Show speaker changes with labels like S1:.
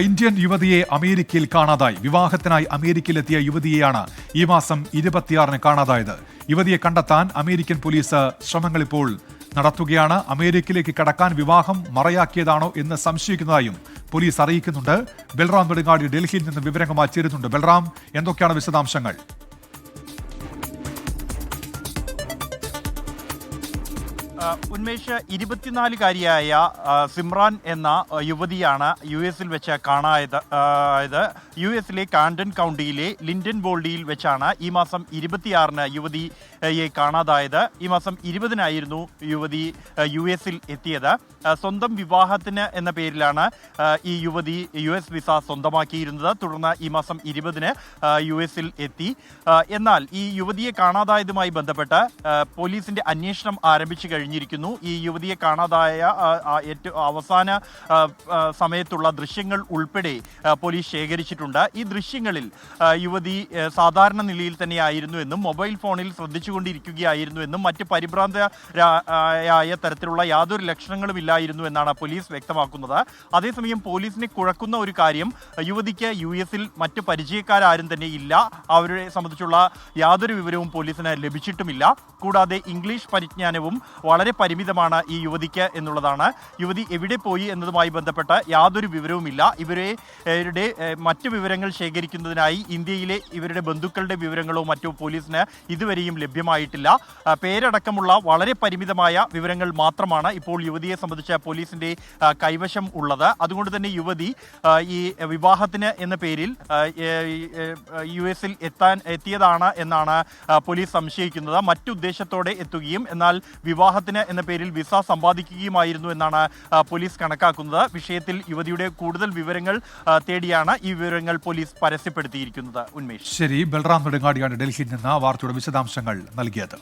S1: Indian യുവതിയെ അമേരിക്കയിൽ കാണാതായി. വിവാഹത്തിനായി അമേരിക്കയിലെത്തിയ യുവതിയെയാണ് ഈ മാസം ഇരുപത്തിയാറിന് കാണാതായത്. യുവതിയെ കണ്ടെത്താൻ അമേരിക്കൻ പോലീസ് ശ്രമങ്ങൾ ഇപ്പോൾ നടത്തുകയാണ്. അമേരിക്കയിലേക്ക് കടക്കാൻ വിവാഹം മറയാക്കിയതാണോ എന്ന് സംശയിക്കുന്നതായും പോലീസ് അറിയിക്കുന്നുണ്ട്. ബൽറാം നെടുങ്ങാടി ഡൽഹിയിൽ നിന്ന് വിവരങ്ങളുമായി ചേരുന്നുണ്ട്. ബൽറാം എന്തൊക്കെയാണ് വിശദാംശങ്ങൾ?
S2: ഉന്മേഷ് ഇരുപത്തിനാലുകാരിയായ സിമ്രാൻ എന്ന യുവതിയാണ് യു എസിൽ വെച്ച് കാണായത്. അതായത് യു എസിലെ കാൻഡൻ കൗണ്ടിയിലെ ലിൻഡൻ ബോൾഡിയിൽ വെച്ചാണ് ഈ മാസം ഇരുപത്തിയാറിന് യുവതിയെ കാണാതായത്. ഈ മാസം ഇരുപതിനായിരുന്നു യുവതി യു എസിൽ എത്തിയത്. സ്വന്തം വിവാഹത്തിന് എന്ന പേരിലാണ് ഈ യുവതി യു എസ് വിസ സ്വന്തമാക്കിയിരുന്നത്. തുടർന്ന് ഈ മാസം ഇരുപതിന് യു എസിൽ എത്തി. എന്നാൽ ഈ യുവതിയെ കാണാതായതുമായി ബന്ധപ്പെട്ട് പോലീസിന്റെ അന്വേഷണം ആരംഭിച്ചു കഴിഞ്ഞിരിക്കുന്നു. ഈ യുവതിയെ കാണാതായ ഏറ്റവും അവസാന സമയത്തുള്ള ദൃശ്യങ്ങൾ ഉൾപ്പെടെ പോലീസ് ശേഖരിച്ചിട്ടുണ്ട്. ഈ ദൃശ്യങ്ങളിൽ യുവതി സാധാരണ നിലയിൽ തന്നെയായിരുന്നു എന്നും മൊബൈൽ ഫോണിൽ ശ്രദ്ധിച്ചുകൊണ്ടിരിക്കുകയായിരുന്നു എന്നും മറ്റ് പരിഭ്രാന്തരായ തരത്തിലുള്ള യാതൊരു ലക്ഷണങ്ങളും ഇല്ലായിരുന്നു എന്നാണ് പോലീസ് വ്യക്തമാക്കുന്നത്. അതേസമയം പോലീസിനെ കുഴക്കുന്ന ഒരു കാര്യം യുവതിക്ക് യു എസിൽ മറ്റ് പരിചയക്കാരും തന്നെ ഇല്ല. അവരെ സംബന്ധിച്ചുള്ള യാതൊരു വിവരവും പോലീസിന് ലഭിച്ചിട്ടുമില്ല. കൂടാതെ ഇംഗ്ലീഷ് പരിജ്ഞാനവും വളരെ പരിമിതമാണ് ഈ യുവതിക്ക് എന്നുള്ളതാണ്. യുവതി എവിടെ പോയി എന്നതുമായി ബന്ധപ്പെട്ട് യാതൊരു വിവരവുമില്ല. ഇവരെ ഇവരുടെ മറ്റു വിവരങ്ങൾ ശേഖരിക്കുന്നതിനായി ഇന്ത്യയിലെ ഇവരുടെ ബന്ധുക്കളുടെ വിവരങ്ങളോ മറ്റോ പോലീസിന് ഇതുവരെയും ലഭ്യമായിട്ടില്ല. പേരടക്കമുള്ള വളരെ പരിമിതമായ വിവരങ്ങൾ മാത്രമാണ് ഇപ്പോൾ യുവതിയെ സംബന്ധിച്ച പോലീസിന്റെ കൈവശം ഉള്ളത്. അതുകൊണ്ട് തന്നെ യുവതി ഈ വിവാഹത്തിന് എന്ന പേരിൽ യു എസിൽ എത്താൻ എത്തിയതാണ് എന്നാണ് പോലീസ് സംശയിക്കുന്നത്. മറ്റുദ്ദേശത്തോടെ എത്തുകയും എന്നാൽ വിവാഹത്തിന് എന്ന പേരിൽ വിസ സമ്പാദിക്കുകയുമായിരുന്നു എന്നാണ് പോലീസ് കണക്കാക്കുന്നത്. വിഷയത്തിൽ യുവതിയുടെ കൂടുതൽ വിവരങ്ങൾ തേടിയാണ് ഈ വിവരങ്ങൾ പോലീസ് പരസ്യപ്പെടുത്തിയിരിക്കുന്നത്. ഉന്മേഷ്.
S1: ശരി ബൽറാം നെടുങ്ങാടിയാണ് ഡൽഹിയിൽ നിന്ന് വാർത്തയുടെ വിശദാംശങ്ങൾ നൽകിയത്.